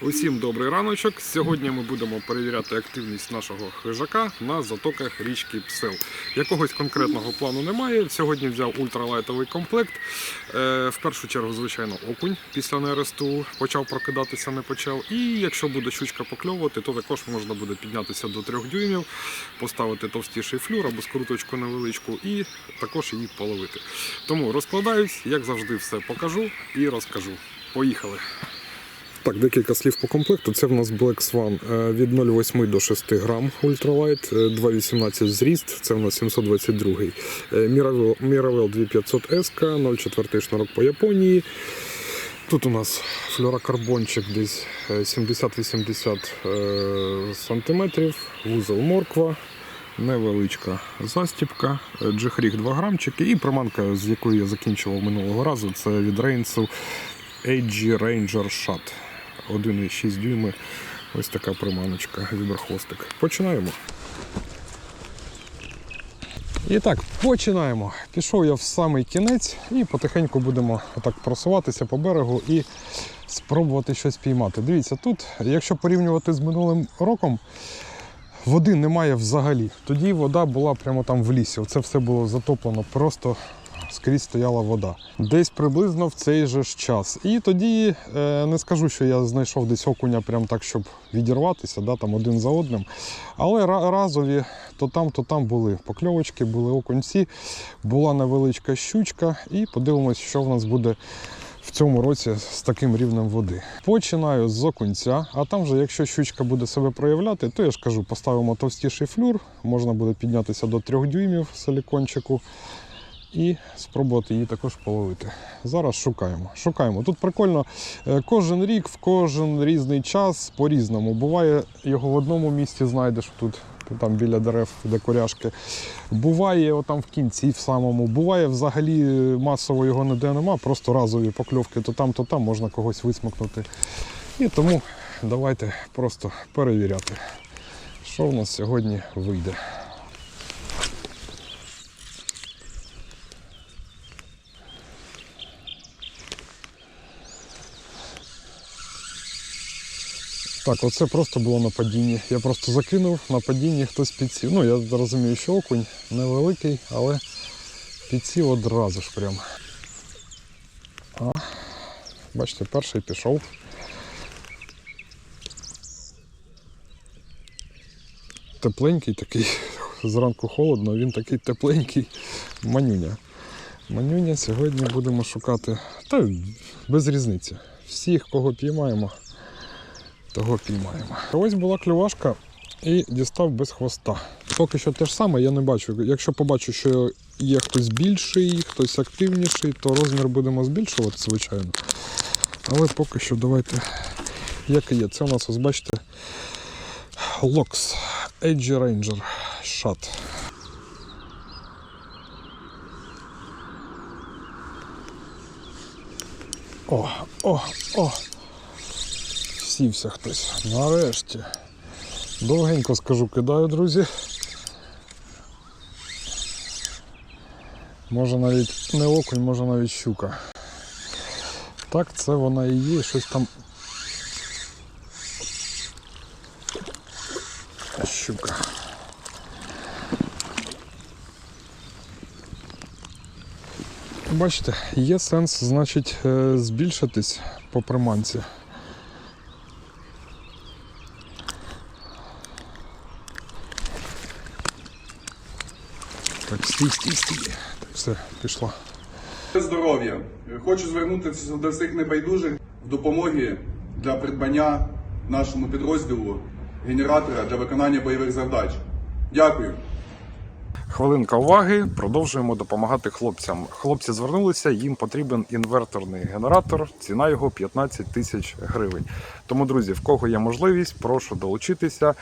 Усім добрий раночок. Сьогодні ми будемо перевіряти активність нашого хижака на затоках річки Псел. Якогось конкретного плану немає. Сьогодні взяв ультралайтовий комплект. Е, в першу чергу, звичайно, окунь після нересту почав прокидатися, не почав. І якщо буде щучка покльовувати, то також можна буде піднятися до 3 дюймів, поставити товстіший флюр або скруточку невеличку і також її половити. Тому розкладаюсь, як завжди, все покажу і розкажу. Поїхали! Так, декілька слів по комплекту. Це в нас Black Swan е, від 0,8 до 6 грам ультралайт, е, 2,18 зріст, це в нас 722. Е, Miravel Miravel 2500 S, 0,4 шнурок по Японії. Тут у нас флюрокарбончик десь е, 70-80 е, сантиметрів, вузол морква, невеличка застіпка, е, джихріг 2 грамчики і приманка, з якою я закінчував минулого разу, це від Рейнсу AG Ranger Shot. 1,6 дюйми. Ось така приманочка, віберхвостик. Починаємо. І так, починаємо. Пішов я в самий кінець і потихеньку будемо отак просуватися по берегу і спробувати щось піймати. Дивіться, тут, якщо порівнювати з минулим роком, води немає взагалі. Тоді вода була прямо там в лісі. Це все було затоплено, просто скрізь стояла вода. Десь приблизно в цей же ж час. І тоді е, не скажу, що я знайшов десь окуня прям так, щоб відірватися, да, там один за одним. Але ра- разові то там, то там були покльовочки, були окунці, була невеличка щучка, і подивимось, що в нас буде. В цьому році з таким рівнем води. Починаю з окунця, а там вже, якщо щучка буде себе проявляти, то я ж кажу, поставимо товстіший флюр, можна буде піднятися до 3 дюймів силікончику і спробувати її також половити. Зараз шукаємо. Шукаємо. Тут прикольно, е, кожен рік, в кожен різний час по-різному. Буває, його в одному місці знайдеш тут. Там біля дерев, де коряшки. Буває отам в кінці в самому. Буває взагалі масово його ніде нема, просто разові покльовки, то там, то там можна когось висмикнути. І тому давайте просто перевіряти, що в нас сьогодні вийде. Так, оце просто було на падінні. Я просто закинув на падінні хтось підсів. Ну, я розумію, що окунь невеликий, але підсів одразу ж прям. А, бачите, перший пішов. Тепленький такий, зранку холодно, він такий тепленький манюня. Манюня сьогодні будемо шукати. Та без різниці. Всіх, кого піймаємо, того піймаємо. Ось була клювашка і дістав без хвоста. Поки що те ж саме я не бачу. Якщо побачу, що є хтось більший, хтось активніший, то розмір будемо збільшувати, звичайно. Але поки що давайте як і є. Це у нас, ось бачите, Локс Edge Ranger Shot. О, о, о! Сівся хтось. Нарешті. Довгенько скажу, кидаю, друзі. Може навіть не окунь, може навіть щука. Так, це вона і є, щось там. Щука. Бачите, є сенс, значить, е, збільшитись по приманці. Стій, стій. Все, пішло. Здоров'я. Хочу звернутися до всіх небайдужих в допомоги для придбання нашому підрозділу генератора для виконання бойових завдач. Дякую. Хвилинка уваги. Продовжуємо допомагати хлопцям. Хлопці звернулися, їм потрібен інверторний генератор. Ціна його 15 тисяч гривень. Тому, друзі, в кого є можливість, прошу долучитися.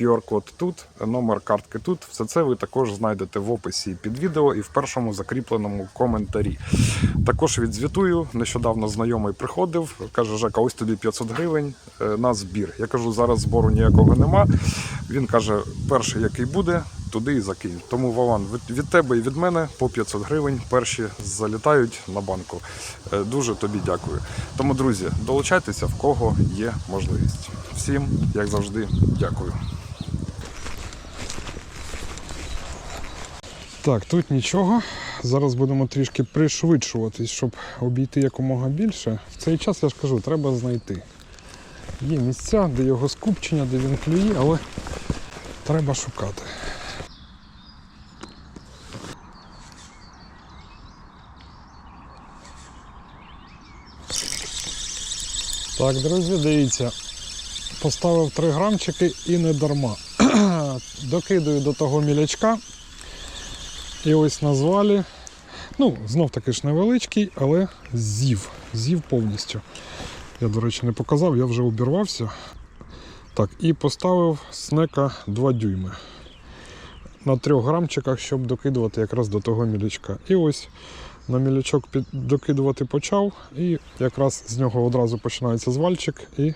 QR-код тут, номер картки тут. Все це ви також знайдете в описі під відео і в першому закріпленому коментарі. Також відзвітую. Нещодавно знайомий приходив, каже: Жека, ось тобі 500 гривень е, на збір. Я кажу, зараз збору ніякого нема. Він каже, перший, який буде, туди і закинь. Тому Вован, від, від тебе і від мене по 500 гривень перші залітають на банку. Е, Дуже тобі дякую. Тому, друзі, долучайтеся в кого є можливість. Всім, як завжди, дякую. Так, тут нічого. Зараз будемо трішки пришвидшуватись, щоб обійти якомога більше. В цей час я ж кажу, треба знайти. Є місця, де його скупчення, де він клює, але треба шукати. Так, друзі, дивіться. Поставив 3 грамчики і не дарма. Докидаю до того мілячка. І ось на звалі. Ну, знов таки ж невеличкий, але з'їв. З'їв повністю. Я, до речі, не показав, я вже обірвався. Так, і поставив снека 2 дюйми. На 3 грамчиках, щоб докидувати якраз до того мілячка. І ось на мілячок докидувати почав, і якраз з нього одразу починається звальчик. І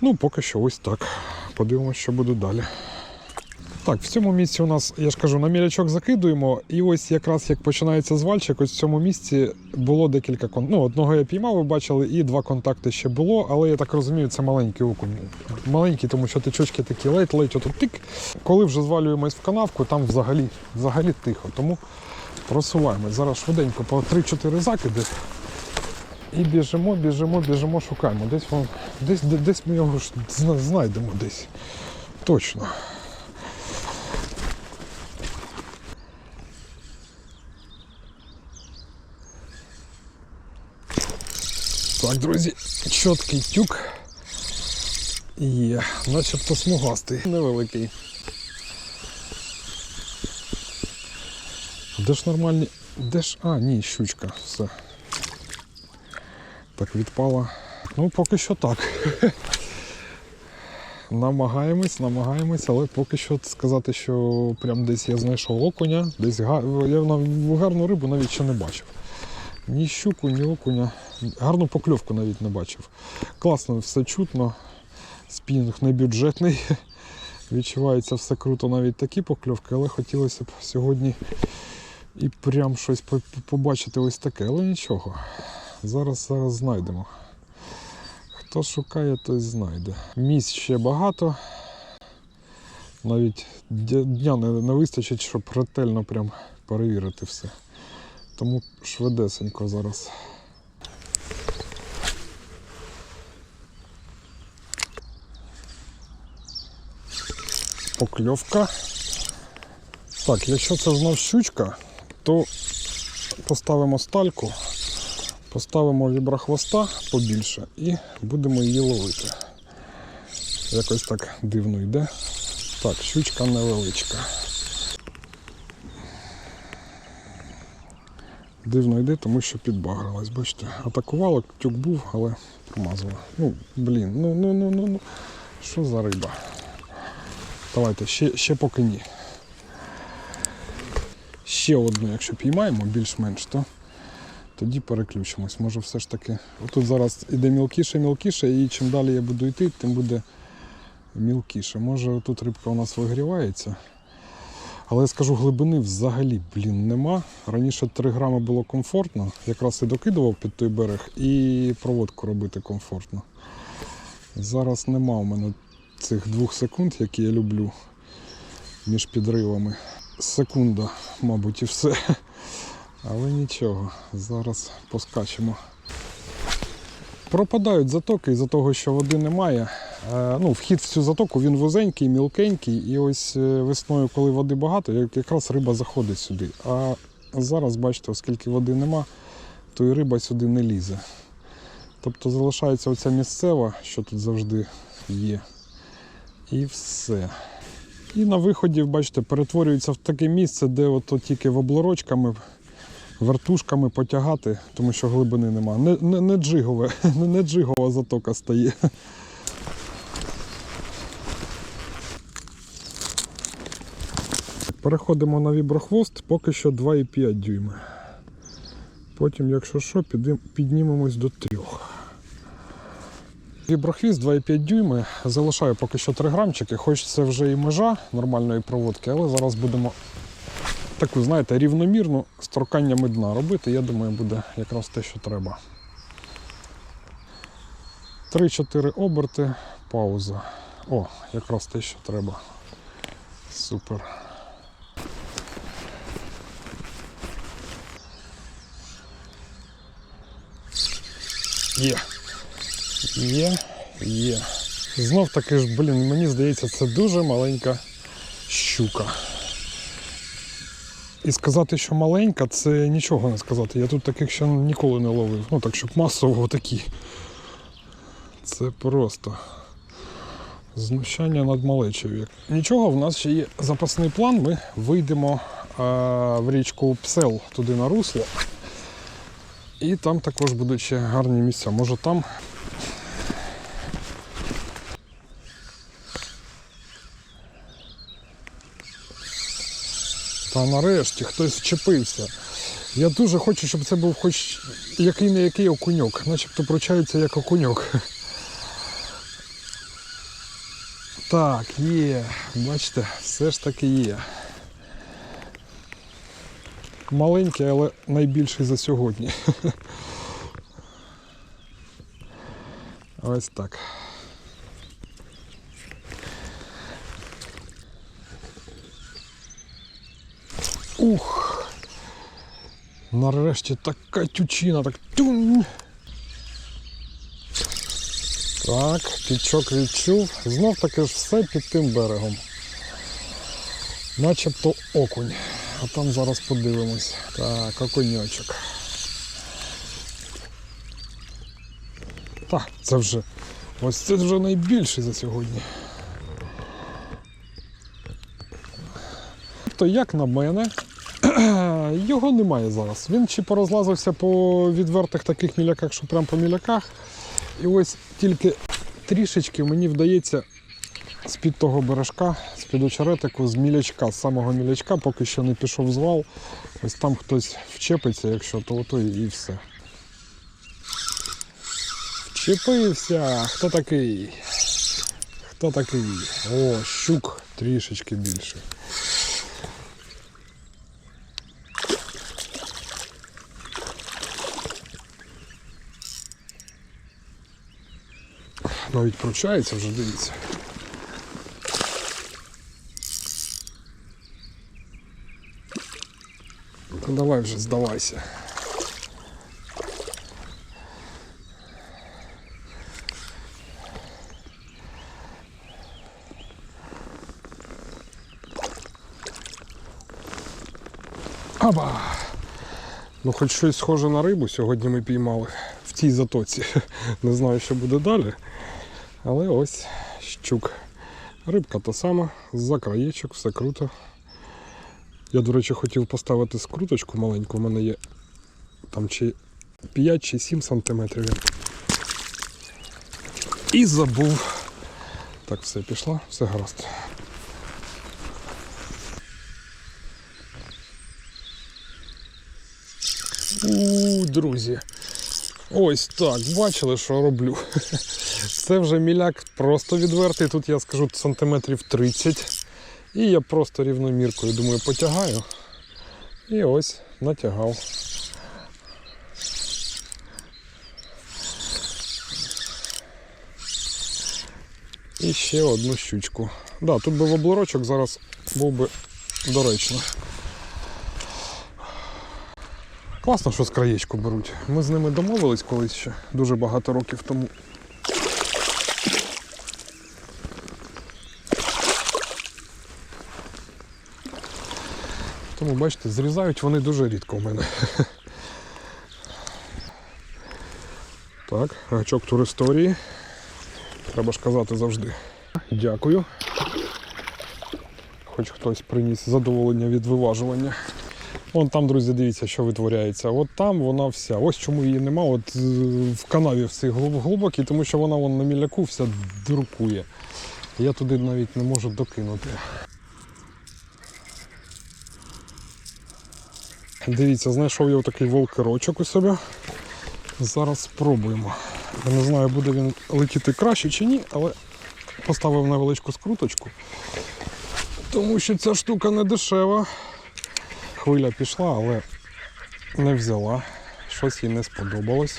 ну, поки що ось так. Подивимося, що буде далі. Так, в цьому місці у нас, я ж кажу, на мілячок закидуємо, і ось якраз як починається звальчик, ось в цьому місці було декілька кон... Ну, одного я піймав, ви бачили, і два контакти ще було, але я так розумію, це маленький окунь. Маленький, тому що тичочки такі ледь-ледь отут тик. Коли вже звалюємось в канавку, там взагалі, взагалі тихо. Тому просуваємось. Зараз швиденько по 3-4 закиди. І біжимо, біжимо, біжимо, шукаємо. Десь, десь, десь ми його ж знайдемо десь. Точно. Так, друзі, чіткий тюк. Є, начебто смугастий. Невеликий. Де ж нормальні. Де ж. А, ні, щучка. Все. Так, відпала. Ну, поки що так. Намагаємось, намагаємось, але поки що сказати, що прям десь я знайшов окуня, десь га... я гарну рибу навіть ще не бачив. Ні щуку, ні окуня. Гарну покльовку навіть не бачив. Класно, все чутно. Спінінг не бюджетний. Відчувається все круто, навіть такі покльовки, але хотілося б сьогодні і прям щось по- по- побачити ось таке, але нічого. Зараз зараз знайдемо. Хто шукає, той знайде. Місць ще багато. Навіть дня не, не вистачить, щоб ретельно прям перевірити все. Тому швидесенько зараз. Покльовка. Так, якщо це знов щучка, то поставимо стальку, поставимо віброхвоста побільше і будемо її ловити. Якось так дивно йде. Так, щучка невеличка. Дивно йде, тому що підбагрилась, бачите. Атакувала, тюк був, але промазала. Ну, блін, ну ну ну ну ну. Що за риба? Давайте, ще, ще поки ні. Ще одну, якщо піймаємо, більш-менш, то тоді переключимось. Може все ж таки. Тут зараз іде мілкіше, мілкіше, і чим далі я буду йти, тим буде мілкіше. Може тут рибка у нас вигрівається. Але я скажу, глибини взагалі, блін, нема. Раніше 3 грами було комфортно, якраз і докидував під той берег, і проводку робити комфортно. Зараз нема у мене цих двох секунд, які я люблю між підривами. Секунда, мабуть, і все. Але нічого, зараз поскачемо. Пропадають затоки із-за того, що води немає. Е, Ну, вхід в цю затоку він вузенький, мілкенький, і ось е, весною, коли води багато, якраз риба заходить сюди. А зараз, бачите, оскільки води нема, то і риба сюди не лізе. Тобто залишається оця місцева, що тут завжди є. І все. І на виході, бачите, перетворюється в таке місце, де от тільки воблорочками, вертушками потягати, тому що глибини нема. Не, не, не, джигове, не, джигова затока стає. Переходимо на віброхвост, поки що 2,5 дюйми. Потім, якщо що, піднімемось до 3. Віброхвіст 2,5 дюйми. Залишаю поки що 3 грамчики, хоч це вже і межа нормальної проводки, але зараз будемо таку, знаєте, рівномірну з торканнями дна робити. Я думаю, буде якраз те, що треба. 3-4 оберти, пауза. О, якраз те, що треба. Супер. Є. Є, є. Знов таки ж, блін, мені здається, це дуже маленька щука. І сказати, що маленька, це нічого не сказати. Я тут таких ще ніколи не ловив. Ну так, щоб масово такі. Це просто знущання над малечею. Нічого, в нас ще є запасний план. Ми вийдемо а, в річку Псел туди на русло. І там також будуть ще гарні місця. Може там. Та нарешті хтось вчепився. Я дуже хочу, щоб це був хоч який не який окуньок, начебто прочається як окуньок. Так, є. Бачите, все ж таки є. Маленький, але найбільший за сьогодні. Ось так. Ух! Нарешті така тючина, так тюнь. Так, тічок відчув. Знов таки ж все під тим берегом. Начебто окунь. А там зараз подивимось. Так, окуньочок. Так, це вже. Ось це вже найбільший за сьогодні. То як на мене, його немає зараз. Він чи порозлазився по відвертих таких міляках, що прям по міляках. І ось тільки трішечки мені вдається з-під того бережка, з-під очеретику, з мілячка, з самого мілячка, поки що не пішов звал. Ось там хтось вчепиться, якщо то ото і все. Вчепився! Хто такий? Хто такий? О, щук трішечки більше. Навіть пручається вже, дивіться. Та давай вже здавайся. Аба! Ну, хоч щось схоже на рибу сьогодні ми піймали в цій затоці. Не знаю, що буде далі. Але ось щук. Рибка та сама, з-за краєчок, все круто. Я, до речі, хотів поставити скруточку маленьку, у мене є там чи 5 чи 7 сантиметрів. І забув. Так, все пішло, все гаразд. У, друзі. Ось так, бачили, що роблю. Це вже міляк просто відвертий. Тут я скажу сантиметрів 30. І я просто рівноміркою, думаю, потягаю. І ось натягав. І ще одну щучку. Да, тут би в облорочок зараз був би доречно. Класно, що з краєчку беруть. Ми з ними домовились колись ще дуже багато років тому. Тому бачите, зрізають вони дуже рідко в мене. Так, гачок туристорії. Треба ж казати завжди. Дякую. Хоч хтось приніс задоволення від виважування. Вон там, друзі, дивіться, що витворяється. От там вона вся. Ось чому її нема. От е, в канаві всій глиб- глибокій, тому що вона вон на міляку вся дуркує. Я туди навіть не можу докинути. Дивіться, знайшов я такий волкерочок у себе. Зараз спробуємо. Я не знаю, буде він летіти краще чи ні, але поставив невеличку скруточку. Тому що ця штука не дешева. Хвиля пішла, але не взяла. Щось їй не сподобалось.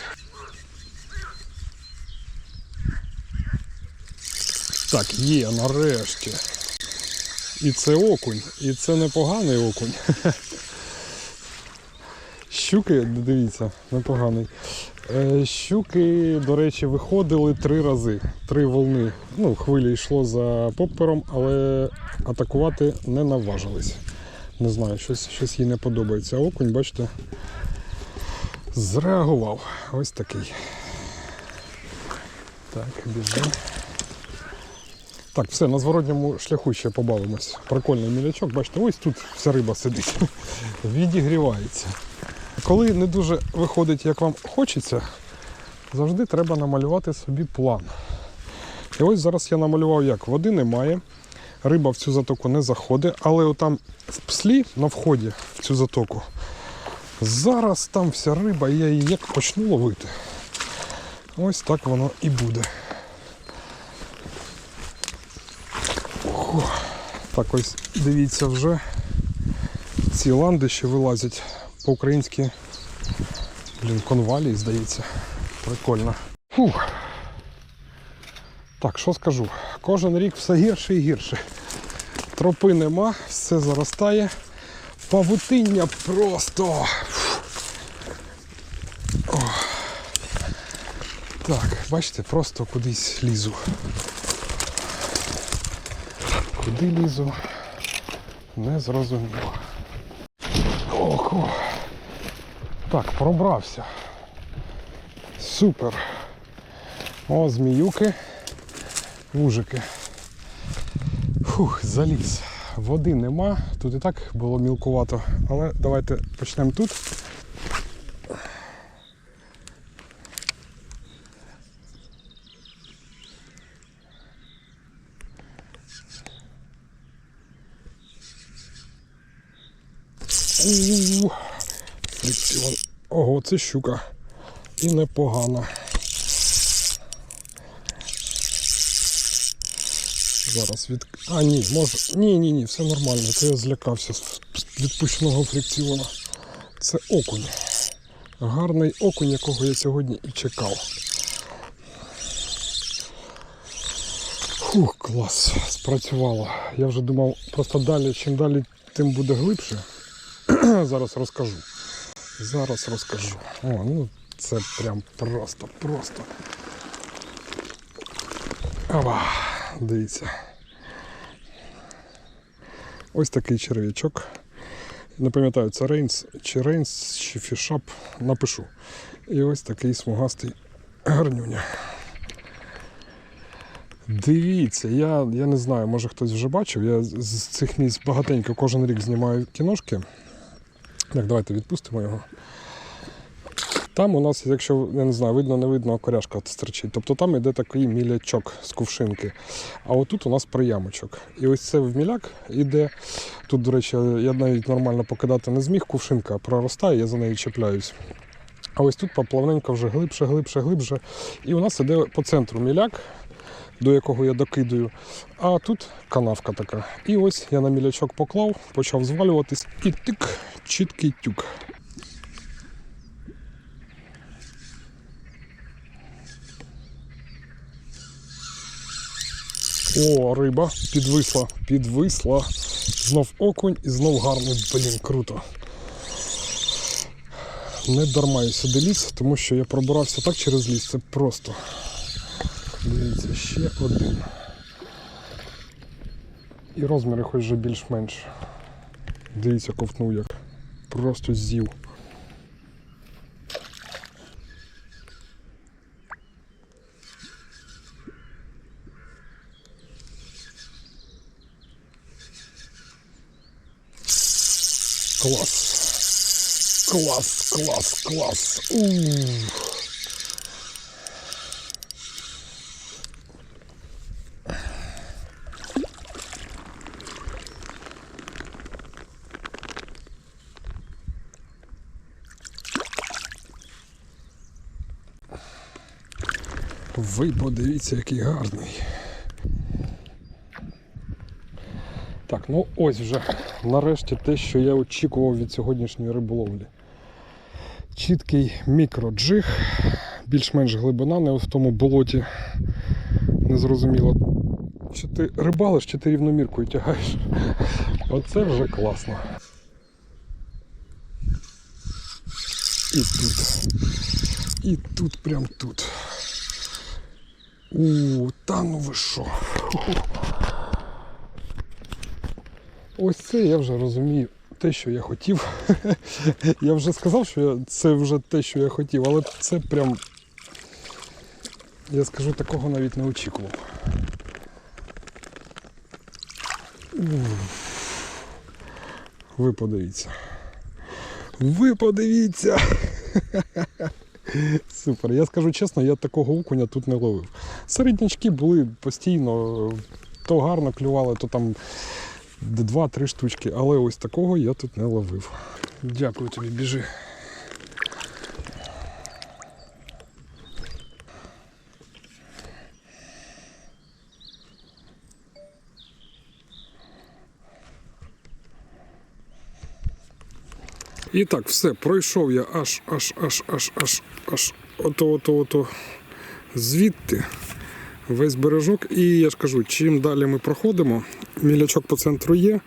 Так, є, нарешті. І це окунь, і це непоганий окунь. Щуки, дивіться, непоганий. Е, Щуки, до речі, виходили три рази. Три волни. Ну, хвилі йшло за поппером, але атакувати не наважились. Не знаю, щось, щось їй не подобається. А окунь, бачите, зреагував. Ось такий. Так, біжимо. Так, все, на зворотньому шляху ще побавимось. Прикольний мілячок, бачите, ось тут вся риба сидить. Відігрівається. Коли не дуже виходить, як вам хочеться, завжди треба намалювати собі план. І ось зараз я намалював як. Води немає, риба в цю затоку не заходить, але отам в пслі на вході в цю затоку. Зараз там вся риба, і я її як почну ловити. Ось так воно і буде. Ого. Так ось дивіться вже ці ландиші вилазять по-українськи. Блін, конвалії, здається. Прикольно. Фух. Так, що скажу? Кожен рік все гірше і гірше. Тропи нема, все заростає. Павутиння просто. О. Так, бачите, просто кудись лізу. Куди лізу? Не зрозуміло. Ого. Так, пробрався. Супер. О, зміюки, вужики. Фух, заліз. Води нема, тут і так було мілкувато, але давайте почнемо тут. У, фрикціон. Ого, це щука. І непогана. Зараз від. А, ні, може. Ні, ні, все нормально. Це я злякався з відпущеного фрикціону. Це окунь. Гарний окунь, якого я сьогодні і чекав. Фух, клас, спрацювало. Я вже думав, просто далі, чим далі, тим буде глибше. Зараз розкажу. Зараз розкажу. О, ну це прям просто, просто. Ава, дивіться. Ось такий черв'ячок. Не пам'ятаю, це Рейнс чи Рейнс, чи Фішап. Напишу. І ось такий смугастий гарнюня. Дивіться, я, я не знаю, може хтось вже бачив. Я з цих місць багатенько кожен рік знімаю кіношки. Так, давайте відпустимо його. Там у нас, якщо я не знаю, видно, не видно, коряшка стерчить. Тобто там йде такий мілячок з кувшинки. А отут у нас приямочок. І ось це в міляк іде. Тут, до речі, я навіть нормально покидати не зміг, кувшинка проростає, я за нею чіпляюсь. А ось тут поплавненько вже глибше, глибше, глибше. І у нас іде по центру міляк, до якого я докидаю. А тут канавка така. І ось я на мілячок поклав, почав звалюватись і тик, чіткий тюк. О, риба підвисла, підвисла. Знов окунь і знов гарний, блін, круто. Не дарма я сюди ліз, тому що я пробирався так через ліс, це просто. Ще один. І розміри хоч вже більш-менш. Дивіться, ковтнув як. Просто з'їв. Клас. Клас, клас, клас. Ух. Ви подивіться, який гарний. Так, ну ось вже нарешті те, що я очікував від сьогоднішньої риболовлі. Чіткий мікроджиг, більш-менш глибина, не в тому болоті. Незрозуміло. Чи ти рибалиш, чи ти рівноміркою тягаєш. Оце вже класно. І тут. І тут, прям тут. У, та ну ви що? Ось це я вже розумію те, що я хотів. я вже сказав, що це вже те, що я хотів, але це прям. Я скажу, такого навіть не очікував. Ви подивіться. Ви подивіться! Супер. Я скажу чесно, я такого окуня тут не ловив. Середнячки були постійно, то гарно клювали, то там два-три штучки, але ось такого я тут не ловив. Дякую тобі, біжи. І так, все, пройшов я аж, аж, аж, аж, аж, аж ото, ото, ото звідти весь бережок. І я ж кажу, чим далі ми проходимо, мілячок по центру є.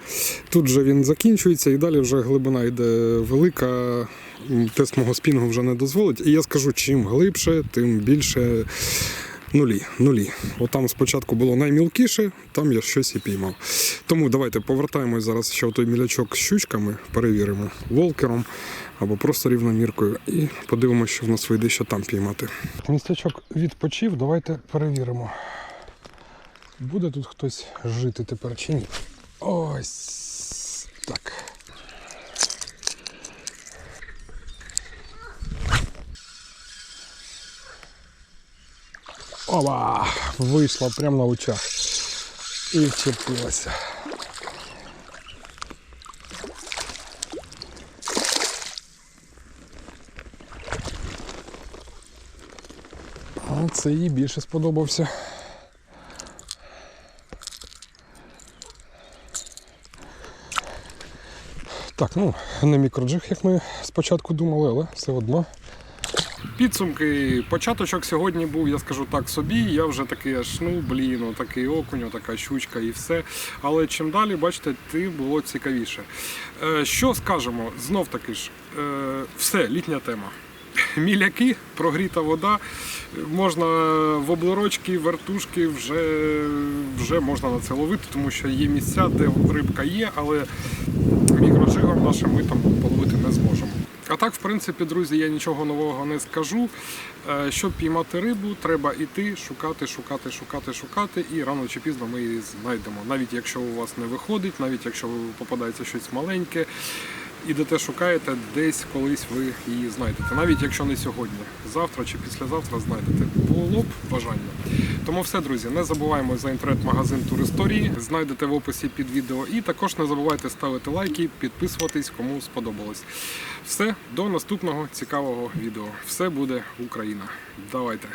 Тут же він закінчується, і далі вже глибина йде велика. Тест мого спінгу вже не дозволить. І я скажу, чим глибше, тим більше нулі. нулі. Отам спочатку було наймілкіше, там я щось і піймав. Тому давайте повертаємось зараз ще той мілячок з щучками, перевіримо волкером або просто рівноміркою і подивимося, що в нас вийде ще там піймати. Містечок відпочив, давайте перевіримо. Буде тут хтось жити тепер чи ні? Ось так. Ова! Вийшла прямо на очах. І вчепилася. А Це їй більше сподобався. Так, ну, не мікроджиг, як ми спочатку думали, але все одно. Підсумки. Початочок сьогодні був, я скажу так собі. Я вже такий аж, ну блін, такий окунь, така щучка і все. Але чим далі, бачите, ти було цікавіше. Е, що скажемо? Знов таки ж, е, все, літня тема. Міляки, прогріта вода, можна в облорочки, вертушки вже, вже можна на це ловити, тому що є місця, де рибка є, але мікроджигом нашим ми там половити не зможемо. А так, в принципі, друзі, я нічого нового не скажу. Е, Щоб піймати рибу, треба йти, шукати, шукати, шукати, шукати, і рано чи пізно ми її знайдемо. Навіть якщо у вас не виходить, навіть якщо попадається щось маленьке, ідете, шукаєте, десь колись ви її знайдете. Навіть якщо не сьогодні, завтра чи післязавтра знайдете. Було б бажання. Тому все, друзі, не забуваємо за інтернет-магазин Туристорії. Знайдете в описі під відео. І також не забувайте ставити лайки, підписуватись, кому сподобалось. Все, до наступного цікавого відео. Все буде Україна. Давайте.